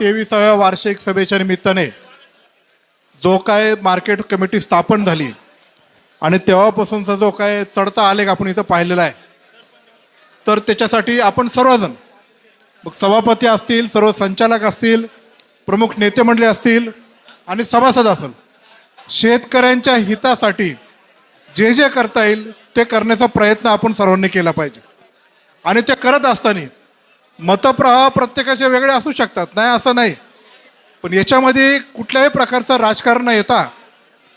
तेविसाव्या वार्षिक सभेच्या निमित्ताने जो काय मार्केट कमिटी स्थापन झाली आणि तेव्हापासूनचा जो काय चढता आलेख आपण इथं पाहिलेला आहे तर त्याच्यासाठी आपण सर्वजण मग सभापती असतील सर्व संचालक असतील प्रमुख नेते मंडळे असतील आणि सभासद असेल शेतकऱ्यांच्या हितासाठी जे जे करता येईल ते करण्याचा प्रयत्न आपण सर्वांनी केला पाहिजे. आणि ते करत असताना मतप्रवाह प्रत्येकाचे वेगळे असू शकतात. नाही असं नाही. पण याच्यामध्ये कुठल्याही प्रकारचं राजकारण न येता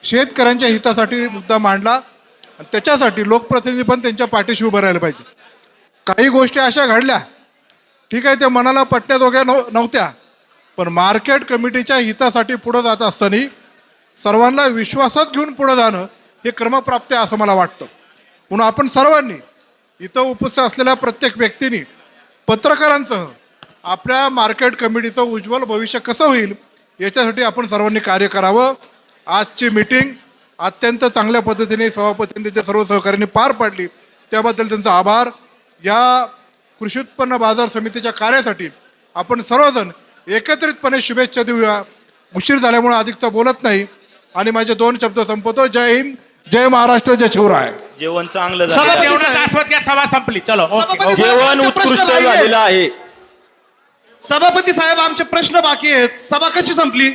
शेतकऱ्यांच्या हितासाठी मुद्दा मांडला आणि त्याच्यासाठी लोकप्रतिनिधी पण त्यांच्या पाठीशी उभं राहिलं पाहिजे. काही गोष्टी अशा घडल्या. ठीक आहे त्या मनाला पटण्याजोग्या नव नव्हत्या. पण मार्केट कमिटीच्या हितासाठी पुढं जात असताना सर्वांना विश्वासात घेऊन पुढं जाणं हे क्रमप्राप्त आहे असं मला वाटतं. म्हणून आपण सर्वांनी इथं उपस्थित असलेल्या प्रत्येक व्यक्तीने पत्रकारांचं आपल्या मार्केट कमिटीचं उज्ज्वल भविष्य कसं होईल याच्यासाठी आपण सर्वांनी कार्य करावं. आजची मीटिंग अत्यंत चांगल्या पद्धतीने सभापतींनी त्यांच्या सर्व सहकार्यांनी पार पाडली त्याबद्दल त्यांचा आभार. या कृषी उत्पन्न बाजार समितीच्या कार्यासाठी आपण सर्वजण एकत्रितपणे शुभेच्छा देऊया. उशीर झाल्यामुळे अधिकचा बोलत नाही आणि माझे दोन शब्द संपवतो. जय हिंद जय महाराष्ट्र जय शिवराय. जेवण चांगलं सभा झालं जेवणात आस्वाद घ्या सभा संपली. चलो ओके सभापती साहेब, जेवण आमचे प्रश्न उत्कृष्ट राहिले. झालेलं आहे. सभापती साहेब आमचे प्रश्न बाकी आहेत. सभा कशी संपली?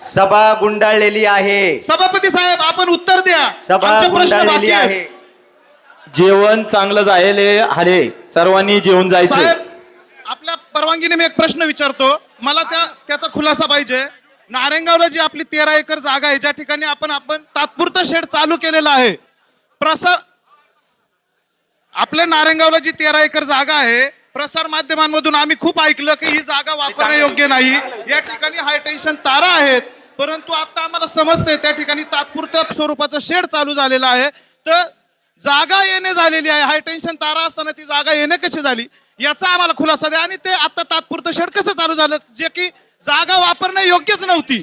सभा गुंडाळलेली आहे. सभापती साहेब आपण उत्तर द्या. सभा आमचे प्रश्न गुंडाळलेली बाकी आहे. आहेत जेवण चांगलं झाले हरे सर्वांनी जेवून जायचं. साहेब आपल्या परवानगीने मी एक प्रश्न विचारतो. मला त्या त्याचा खुलासा पाहिजे. नारायणगावला जी आपली तेरा एकर जागा आहे ज्या ठिकाणी आपण आपण तात्पुरतं शेड चालू केलेलं आहे. प्रसार आपल्या नारायणगावला जी तेरा एकर जागा आहे प्रसार माध्यमांमधून आम्ही खूप ऐकलं की ही जागा वापरणे योग्य नाही. या ठिकाणी हायटेन्शन तारा आहेत परंतु आता आम्हाला समजतंय त्या ठिकाणी तात्पुरत्या स्वरूपाचं शेड चालू झालेलं आहे. तर जागा येणे झालेली आहे. हायटेन्शन तारा असताना ती जागा येणे कशी झाली? याचा आम्हाला खुलासा द्या. आणि ते आता तात्पुरतं शेड कसं चालू झालं? जे की जागा वापरणं योग्यच नव्हती.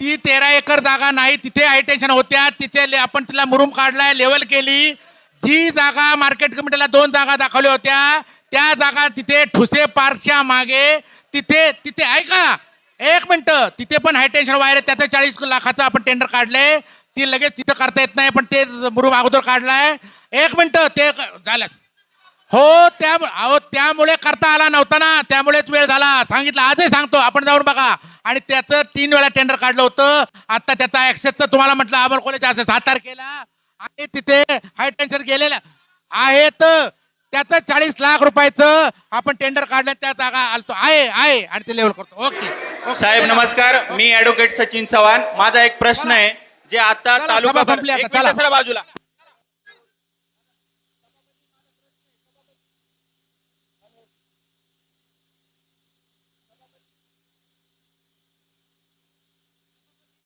ती तेरा एकर जागा नाही तिथे हायटेन्शन होत्या. तिथे ले- आपण तिला मुरुम काढलाय लेवल केली. जी जागा मार्केट कमिटीला दोन जागा दाखवल्या होत्या त्या जागा तिथे ठुसे पार्कच्या मागे तिथे तिथे ऐका एक मिनिट तिथे पण हायटेन्शन वायर आहे त्याचं चाळीस लाखाचं आपण टेंडर काढले ती लगेच तिथं करता येत नाही पण ते मुरुम अगोदर काढलाय. एक मिनिट ते क- झालं. हो त्या अहो त्यामुळे करता आला नव्हता ना त्यामुळेच वेळ झाला. सांगितलं आजही सांगतो आपण जाऊन बघा. आणि त्याचं तीन वेळा टेंडर काढलं होतं. आता त्याचा ऍक्सेसचं तुम्हाला म्हटलं अमोल कॉलेज असं सात तारखेला. आणि तिथे हाय टेन्शन गेलेलं. आहेत त्याचं चाळीस लाख रुपयाचं आपण टेंडर काढलं त्या जागा आलतो. आहे आहे. आणि ते लेवल करतो. ओके. साहेब नमस्कार. मी ऍडव्होकेट सचिन चव्हाण. माझा एक प्रश्न आहे जे आता तालुका संपली बाजूला.